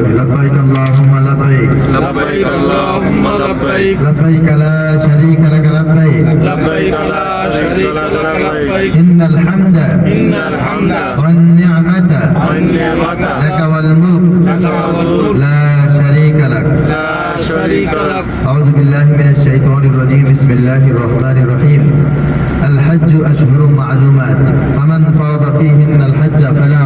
لبيك اللهم لبيك. لبيك اللهم لبيك. لبيك لا شريك لك لبيك. لبيك لا شريك لك لبيك. إن الحمد إن الحمد والنعمة والنعمة لك والملك لك والملك. لا شريك لك. لا شريك لك. أعوذ بالله من الشيطان الرجيم. بسم الله الرحمن الرحيم. الحج أشهر معلومات. فمن فرض فيهن الحج فلا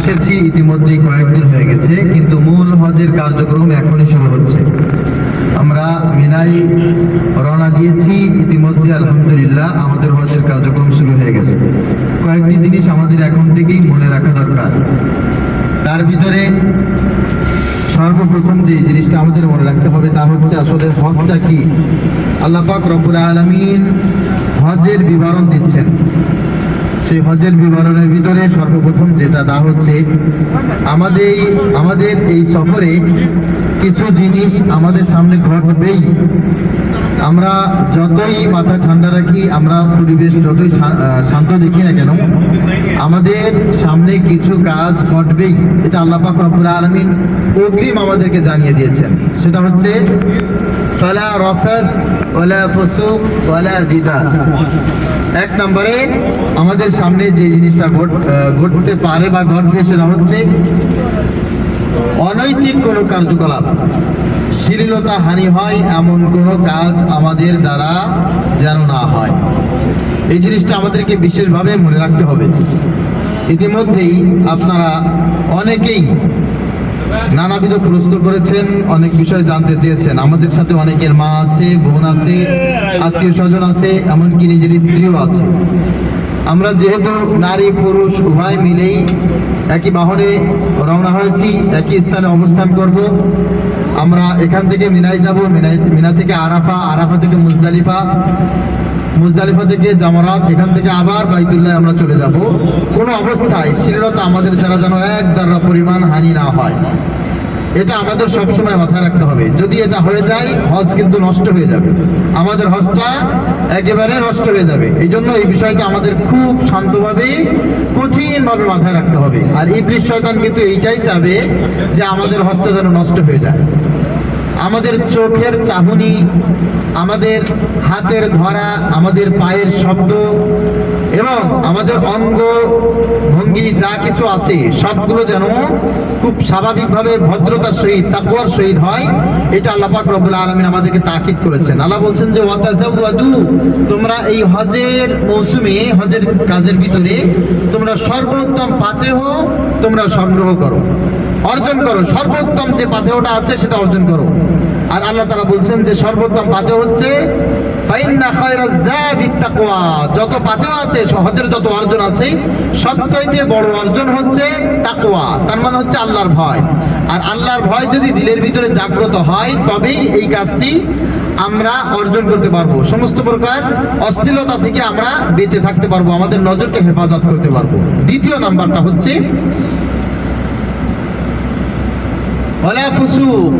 এসেছি ইতিমধ্যেই কয়েকদিন হয়ে গেছে, কিন্তু মূল হজের কার্যক্রম এখনই শুরু হচ্ছে। আমরা মিনাই রওনা দিয়েছি, ইতিমধ্যে আলহামদুলিল্লাহ আমাদের হজের কার্যক্রম শুরু হয়ে গেছে। কয়েকটি জিনিস আমাদের এখন থেকেই মনে রাখা দরকার। তার ভিতরে সর্বপ্রথম যে জিনিসটা আমাদের মনে রাখতে হবে, তা হচ্ছে আসলে হজটা কি? আল্লাহ পাক রব্বুল আলামিন হজের বিবরণ দিচ্ছেন। সেই হজের বিবরণের ভিতরে সর্বপ্রথম যেটা দা হচ্ছে, আমাদের আমাদের এই সফরে কিছু জিনিস আমাদের সামনে ঘটবেই। আমরা যতই মাথা ঠান্ডা রাখি, আমরা পরিবেশ যতই শান্ত দেখি না কেন, আমাদের সামনে কিছু কাজ ঘটবেই। এটা আল্লাহ পাক রব্বুল আলামিন অগ্রিম আমাদেরকে জানিয়ে দিয়েছেন। সেটা হচ্ছে, ফালা রফাত এক নম্বরে, আমাদের সামনে যে জিনিসটা ঘট- ঘটতে পারে বা ঘটবে সেটা হচ্ছে অনৈতিক কোনো কার্যকলাপ। শ্লীলতা হানি হয় এমন কোনো কাজ আমাদের দ্বারা যেন না হয়। এই জিনিসটা আমাদেরকে বিশেষভাবে মনে রাখতে হবে। ইতিমধ্যেই আপনারা অনেকেই নানাবিধ প্রশ্ন করেছেন, অনেক বিষয় জানতে চেয়েছেন। আমাদের সাথে অনেকের মা আছে, বোন আছে, আত্মীয় স্বজন আছে, এমনকি নিজের স্ত্রীও আছে। আমরা যেহেতু নারী, পুরুষ, উভয় মিলেই একই বাহনে রওনা হয়েছি, একই স্থানে অবস্থান করব। আমরা এখান থেকে মিনায় যাব, মিনাই মিনা থেকে আরাফা আরাফা থেকে মুজদালিফা। মুজদালিফা থেকে জামারাত, এখান থেকে আবার বাইতুল্লাহ আমরা চলে যাব। কোনো অবস্থায় শ্লীলতা আমাদের দ্বারা যেন এক দ্বারা পরিমাণ হানি না হয়। এটা আমাদের সবসময় মাথায় রাখতে হবে। যদি এটা হয়ে যায়, হজ কিন্তু নষ্ট হয়ে যাবে। আমাদের হজটা একেবারে নষ্ট হয়ে যাবে। এই জন্য এই বিষয়কে আমাদের খুব শান্তভাবে, কঠিনভাবে মাথায় রাখতে হবে। আর ইবলিশ শয়তান কিন্তু এইটাই চাবে যে আমাদের হজটা যেন নষ্ট হয়ে যায়। আমাদের চোখের চাহনি, আমাদের হাতের ধরা, আমাদের পায়ের শব্দ এবং আমাদের অঙ্গ ভঙ্গি যা কিছু আছে, সবগুলো যেন খুব স্বাভাবিকভাবে ভদ্রতার সহিত তাকুয়ার সহিত হয়, এটা আল্লাহ পাক রব্বুল আলামিন আমাদেরকে তাকিদ করেছেন। আল্লাহ বলছেন যে, ওয়াতাজাওয়াদু তোমরা এই হজের মৌসুমে, হজের কাজের ভিতরে তোমরা সর্বোত্তম পাতেহ, তোমরা সংগ্রহ করো। অর্জন করো। সর্বোত্তম যে পাথেওটা আছে সেটা অর্জন করো। আর আল্লাহ তারা বলছেন যে সর্বোত্তম পাথেও হচ্ছে যত পাথেও আছে সহজের যত অর্জন আছে, সবচাইতে বড় অর্জন হচ্ছে তাকওয়া। তার মানে হচ্ছে আল্লাহর ভয়। আর আল্লাহর ভয় যদি দিলের ভিতরে জাগ্রত হয়, তবেই এই কাজটি আমরা অর্জন করতে পারব। সমস্ত প্রকার অশ্লীলতা থেকে আমরা বেঁচে থাকতে পারব। আমাদের নজরকে হেফাজত করতে পারব। দ্বিতীয় নাম্বারটা হচ্ছে ফুসুক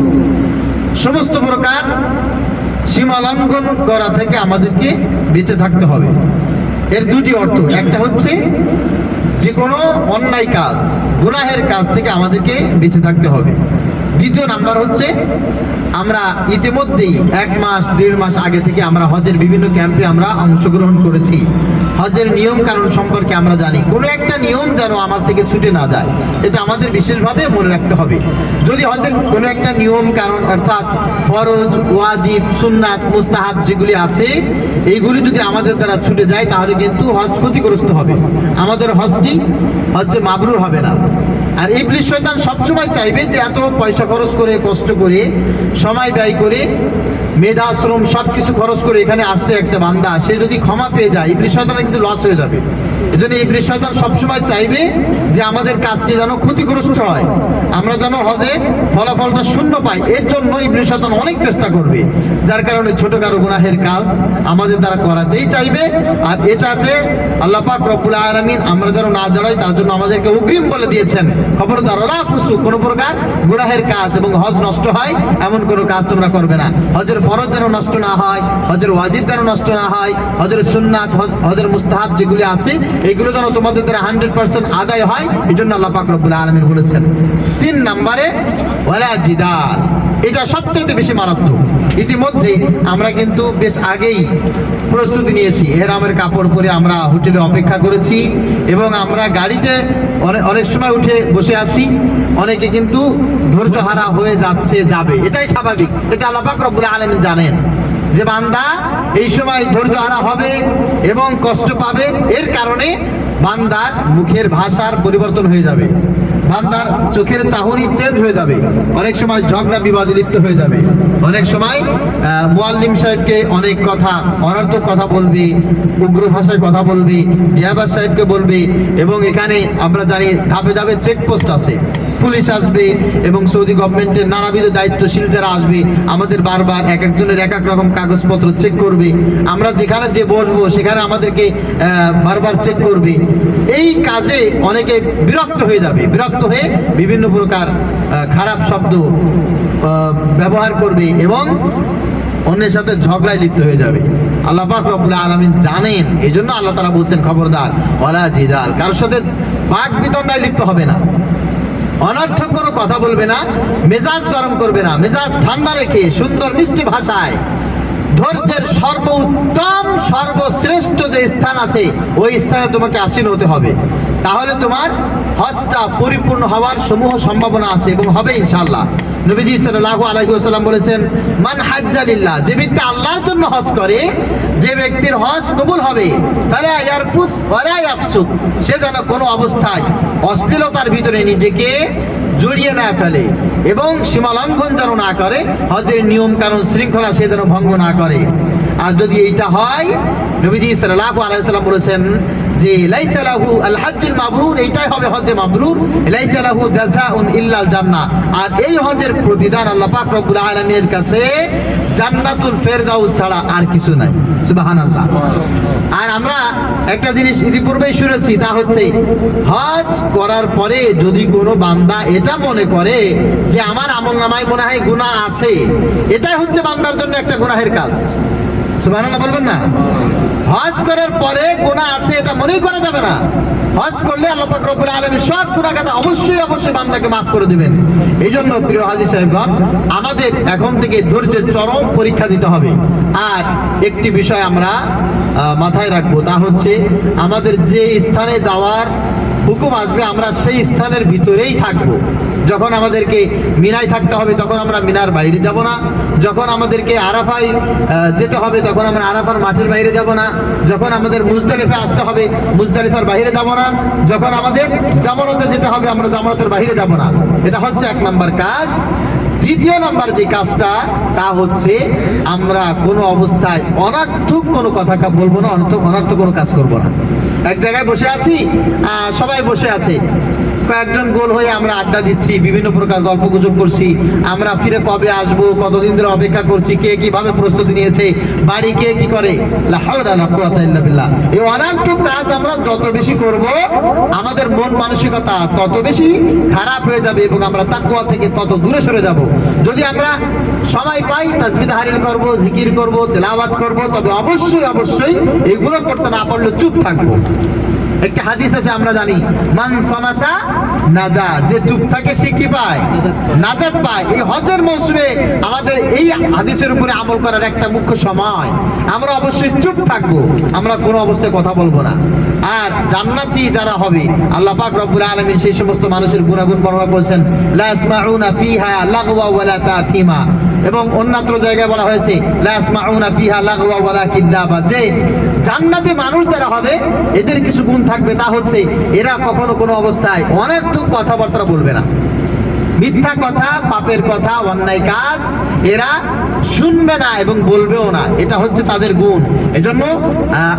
সমস্ত প্রকার সীমা লঙ্ঘন করা থেকে আমাদেরকে বেঁচে থাকতে হবে। এর দুটি অর্থ। একটা হচ্ছে যে কোনো অন্যায় কাজ, গুনাহের কাজ থেকে আমাদেরকে বেঁচে থাকতে হবে। দ্বিতীয় নাম্বার হচ্ছে, আমরা ইতিমধ্যেই এক মাস, দেড় মাস আগে থেকে আমরা হজের বিভিন্ন ক্যাম্পে আমরা অংশগ্রহণ করেছি। হজের নিয়ম কারণ সম্পর্কে আমরা জানি। কোনো একটা নিয়ম যেন আমার থেকে ছুটে না যায়, এটা আমাদের বিশেষভাবে মনে রাখতে হবে। যদি হজের কোনো একটা নিয়ম কারণ, অর্থাৎ ফরজ, ওয়াজিব, সুন্নাত, মুস্তাহাব যেগুলি আছে, এইগুলি যদি আমাদের দ্বারা ছুটে যায়, তাহলে কিন্তু হজ ক্ষতিগ্রস্ত হবে। আমাদের হজটি হচ্ছে মাবরুর হবে না। আর ইবলিশ শয়তান সবসময় চাইবে যে এত পয়সা খরচ করে, কষ্ট করে, সময় ব্যয় করে, মেধাশ্রম সব কিছু খরচ করে এখানে আসছে একটা বান্দা। সে যদি ক্ষমা পেয়ে যায় ইবলিশ শয়তানের কিন্তু লস হয়ে যাবে। এজন্য ইবলিস শয়তান সবসময় চাইবে যে আমাদের কাজটি যেন ক্ষতিগ্রস্ত হয়। আমরা যেন হজে ফলাফলটা শূন্য পাই। এর জন্য ইবলিস শয়তান অনেক চেষ্টা করবে। যার কারণে ছোটখাটো গুনাহের কাজ আমাদের দ্বারা করাতেই চাইবে। আর এটাতে আল্লাহ পাক রব্বুল আলামিন আমরা যেন না জড়াই, তার জন্য আমাদেরকে অগ্রিম বলে দিয়েছেন, খবরদার ওলা ফুসু কোনো প্রকার গুনাহের কাজ এবং হজ নষ্ট হয়, এমন কোনো কাজ তোমরা করবে না। হজের ফরজ যেন নষ্ট না হয়, হজের ওয়াজিব যেন নষ্ট না হয়, হজের সুন্নাত, হজ- হজের মুস্তাহাব যেগুলি আছে এগুলো যেন তোমাদের দ্বারা হান্ড্রেড পার্সেন্ট আদায় হয় এই জন্য আল্লাহ পাক রব্বুল আলমিন বলেছেন। তিন নাম্বারে জিদাল। এটা সবচেয়ে বেশি মারাত্মক। ইতিমধ্যে আমরা কিন্তু বেশ আগেই প্রস্তুতি নিয়েছি। এহরামের কাপড় পরে আমরা হোটেলে অপেক্ষা করেছি এবং আমরা গাড়িতে অনেক সময় উঠে বসে আছি। অনেকে কিন্তু ধৈর্য হারা হয়ে যাচ্ছে, যাবে। এটাই স্বাভাবিক। এটা আল্লাহ পাক রব্বুল আলামিন জানেন। যে বান্দা এই সময় ধৈর্য হারা হবে এবং কষ্ট পাবে, এর কারণে বান্দার মুখের ভাষার পরিবর্তন হয়ে যাবে। বান্দার চোখের চাহনি চেঞ্জ হয়ে যাবে। অনেক সময় ঝগড়া, বিবাদে লিপ্ত হয়ে যাবে। অনেক সময় মুয়াল্লিম সাহেবকে অনেক কথা, অনার্থক কথা বলবে, উগ্র ভাষায় কথা বলবে, ড্রাইভার সাহেবকে বলবে, এবং এখানে আমরা জানি ধাপে ধাপে চেকপোস্ট আছে। পুলিশ আসবে এবং সৌদি গভর্নমেন্টের নানাবিধ দায়িত্বশীল যারা আসবে, আমাদের বারবার এক একজনের এক এক রকম কাগজপত্র চেক করবে। আমরা যেখানে যে বসবো, সেখানে আমাদেরকে বারবার চেক করবে। এই কাজে অনেকে বিরক্ত হয়ে যাবে। বিরক্ত হয়ে বিভিন্ন প্রকার খারাপ শব্দ ব্যবহার করবে এবং অন্যের সাথে ঝগড়ায় লিপ্ত হয়ে যাবে। আল্লাহ পাক রব্বুল আলামিন জানেন। এই জন্য আল্লাহ তারা বলছেন, খবরদার, ওয়ালা জিদাল, কারোর সাথে বাক বিতণ্ডায় লিপ্ত হবে না। অনর্থক কোনো কথা বলবে না, মেজাজ গরম করবে না। মেজাজ ঠান্ডা রেখে সুন্দর মিষ্টি ভাষায় ধৈর্যের সর্বোত্তম, সর্বশ্রেষ্ঠ যে স্থান আছে, ওই স্থানে তোমাকে আসীন হতে হবে। তাহলে তোমার হজটা পরিপূর্ণ হওয়ার সমূহ সম্ভাবনা আছে এবং হবে ইনশাআল্লাহ। নবীজি সাল্লাল্লাহু আলাইহি ওয়াসাল্লাম বলেছেন, মান হাজ্জালিল্লাহ যে ব্যক্তি আল্লাহর জন্য হজ করে, যে ব্যক্তির হজ কবুল হবে ইয়াফসুক, সে যেন কোনো অবস্থায় অশ্লীলতার ভিতরে নিজেকে জড়িয়ে না ফেলে এবং সীমা লঙ্ঘন যেন না করে হজের নিয়ম কানুন শৃঙ্খলা সে যেন ভঙ্গ না করে। আর যদি এইটা হয় নবীজি সাল্লাল্লাহু আলাইহি ওয়াসাল্লাম বলেছেন যে, লাইসা লাহু আল হাজ্জুল মাবরুর এইটাই হবে হজে মাবরুর। লাইসা লাহু জাযাউন ইল্লাল জান্নাহ আর এই হজের প্রতিদান আল্লাহ পাক রব্বুল আলামিনের কাছে জান্নাতুল ফেরদাউস ছাড়া আর কিছু নাই। সুবহানাল্লাহ। আর আমরা একটা জিনিস ইতিপূর্বেই শুনেছি, তা হচ্ছে হজ করার পরে যদি কোনো বান্দা এটা মনে করে যে, আমার আমল নামায় মনে হয় গুনাহ আছে এটাই হচ্ছে বান্দার জন্য একটা গুনাহের কাজ। বলবেন না? হজ করার পরে আছে এটা মনেই করা যাবে না। হজ করলে অবশ্যই মাফ করে এই জন্য প্রিয় আমাদের এখন থেকে ধৈর্যের চরম পরীক্ষা দিতে হবে। আর একটি বিষয় আমরা মাথায় রাখব, তা হচ্ছে আমাদের যে স্থানে যাওয়ার হুকুম আসবে, আমরা সেই স্থানের ভিতরেই থাকব। যখন আমাদেরকে মিনায় থাকতে হবে, তখন আমরা মিনার বাইরে যাব না। যখন আমাদেরকে আরাফায় যেতে হবে, তখন আমরা আরাফার মাঠের বাইরে যাব না। যখন আমাদের মুজদালিফে আসতে হবে, মুজদালিফার বাইরে যাব না। যখন আমাদের জামানতে যেতে হবে, আমরা জামানতের বাইরে যাব না। এটা হচ্ছে এক নাম্বার কাজ। দ্বিতীয় নাম্বার যে কাজটা, তা হচ্ছে আমরা কোনো অবস্থায় অনার্থক কোনো কথা বলব না, অনর্থক অনার্থক কোনো কাজ করব না। এক জায়গায় বসে আছি সবাই বসে আছে। কয়েকজন গোল হয়ে আমরা আড্ডা দিচ্ছি, বিভিন্ন প্রকার গল্প গুজব করছি। আমরা ফিরে কবে আসব, কতদিন ধরে অপেক্ষা করছি, কে কীভাবে প্রস্তুতি নিয়েছে, বাড়ি কে কি করে? এই অনার্থক কাজ আমরা যত বেশি করব, আমাদের মন মানসিকতা তত বেশি খারাপ হয়ে যাবে এবং আমরা তাকুয়া থেকে তত দূরে সরে যাব। যদি আমরা সময় পাই, তাসবিহ তাহলিল করব, জিকির করব, তেলাওয়াত করব, তবে অবশ্যই অবশ্যই এগুলো করতে না পারলে চুপ থাকব। একটা হাদিস আছে, আমরা জানি, মান সামাতা নাজা যে চুপ থাকে সে কি পায়? নাজাত পায়। এই হজের মৌসুমে আমাদের এই হাদিসের উপরে আমল করার একটা মুখ্য সময়। আমরা অবশ্যই চুপ থাকব। আমরা কোনো অবস্থায় কথা বলব না। আর জান্নাতি যারা হবে, আল্লাহ পাক রব্বুল আলামিন সেই সমস্ত মানুষের গুণাগুণ বর্ণনা করেছেন, লা ইয়াসমাউনা ফিহা লাগওয়া ওয়ালা তাথিমা এবং অন্যত্র জায়গায় বলা হয়েছে যে জান্নাতে মানুষ যারা হবে, এদের কিছু গুণ থাকবে। তা হচ্ছে, এরা কখনো কোনো অবস্থায় অনেক কথাবার্তা বলবে না। মিথ্যা কথা, পাপের কথা, অন্যায় কাজ, এরা শুনবে না এবং বলবেও না। এটা হচ্ছে তাদের গুণ। এজন্য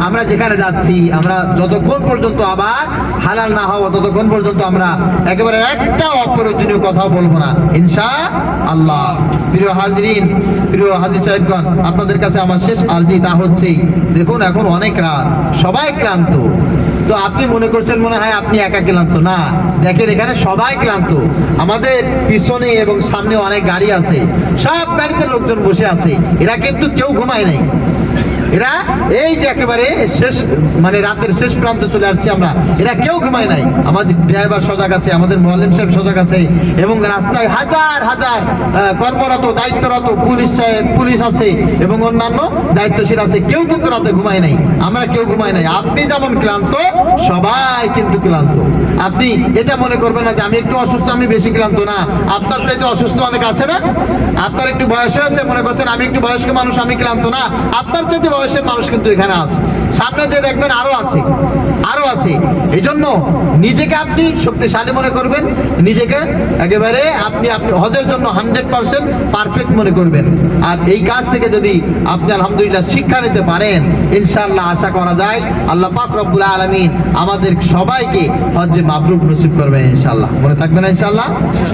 আমরা যেখানে যাচ্ছি, আমরা যতক্ষণ পর্যন্ত আবার হালাল না হওয়া, ততক্ষণ পর্যন্ত আমরা একেবারে একটা অপ্রয়োজনীয় কথাও বলব না। ইনশা আল্লাহ প্রিয় হাজরিন, প্রিয় হাজির সাহেবগণ, আপনাদের কাছে আমার শেষ আর্জি তা হচ্ছেই, দেখুন এখন অনেক রাত, সবাই ক্লান্ত। তো আপনি মনে করছেন মনে হয় আপনি একা ক্লান্ত? না। দেখেন এখানে সবাই ক্লান্ত। আমাদের পিছনে এবং সামনে অনেক গাড়ি আছে। সব গাড়িতে লোকজন বসে আছে। এরা কিন্তু কেউ ঘুমায় নাই। এরা এই যে একেবারে শেষ মানে রাতের শেষ প্রান্তে চলে আসছি আমরা। এরা কেউ ঘুমায় নাই। আমাদের ড্রাইভার সজাগ আছে, আমাদের মোয়াল্লিম সাহেব সজাগ আছে, এবং রাস্তায় হাজার হাজার কর্মরত, দায়িত্বরত পুলিশ সাহেব, পুলিশ আছে, এবং অন্যান্য দায়িত্বশীল আছে। কেউ কিন্তু রাতে ঘুমায় নাই। আমরা কেউ ঘুমায় নাই। আপনি যেমন ক্লান্ত, সবাই কিন্তু ক্লান্ত। আপনি এটা মনে করবেন না যে আমি একটু অসুস্থ, আমি বেশি ক্লান্ত না। আপনার চাইতে অসুস্থ অনেক আছে না? আপনার একটু বয়স হয়েছে, মনে করছেন আমি একটু বয়স্ক মানুষ, আমি ক্লান্ত না। আপনার চাইতে বয়সের মানুষ কিন্তু এখানে আছে। সামনে যে দেখবেন আরও আছে আরও আছে। এই জন্য নিজেকে আপনি শক্তিশালী মনে করবেন, নিজেকে একেবারে আপনি আপনি হজের জন্য হান্ড্রেড পার্সেন্ট পারফেক্ট মনে করবেন। আর এই কাজ থেকে যদি আপনি আলহামদুলিল্লাহ শিক্ষা নিতে পারেন, ইনশাআল্লাহ আশা করা যায় আল্লাহ পাক রব্বুল আলামিন আমাদের সবাইকে হজ্জে মাবরুক নসিব করবেন ইনশাআল্লাহ। মনে থাকবেন ইনশাআল্লাহ?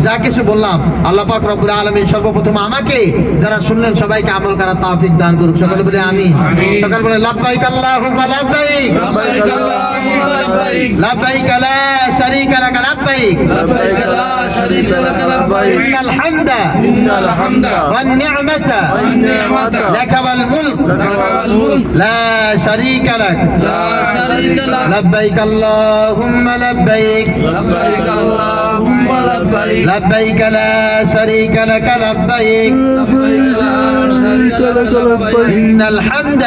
যা কিছু বললাম, আল্লাহ পাক রব্বুল আলামিন সর্বপ্রথম আমাকে যারা শুনলেন সবাইকে আমল করার তাফিক দান করুক। সকলে বলে আমি সকালবেলা লাভবাইক আল্লাহুম্মা লাভবাইক লাভবাইক আল্লাহুম্মা লাভবাইক লাভবাইক লা শারীকা লাক লাভবাইক লাভবাইক লা শারীকা লাক লাভবাইক ইন্নাল হামদা ইন্নাল হামদা ওয়ান নি'মাতা ওয়ান নি'মাতা লাক ওয়াল মুলক লাক ওয়াল মুলক লা শারীকা লাক লা শারীকা লাক লাভবাইক আল্লাহুম্মা লাভবাইক লাভবাইক আল্লাহুম্মা লাভবাইক লাভবাইক লা শারীকা লাক লাভবাইক লাভবাইক লা শারীকা লাক লাভবাইক ইন্নাল হামদা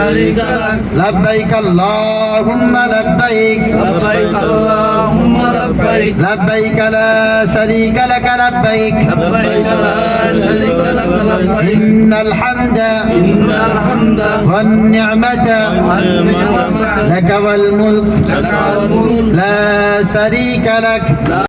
شريك لك لبيك اللهم لبيك لبيك اللهم لبيك لبيك لا شريك لك لبيك لبيك لا شريك لك لبيك إن الحمد إن الحمد والنعمة والنعمة لك والملك لك والملك لا شريك لك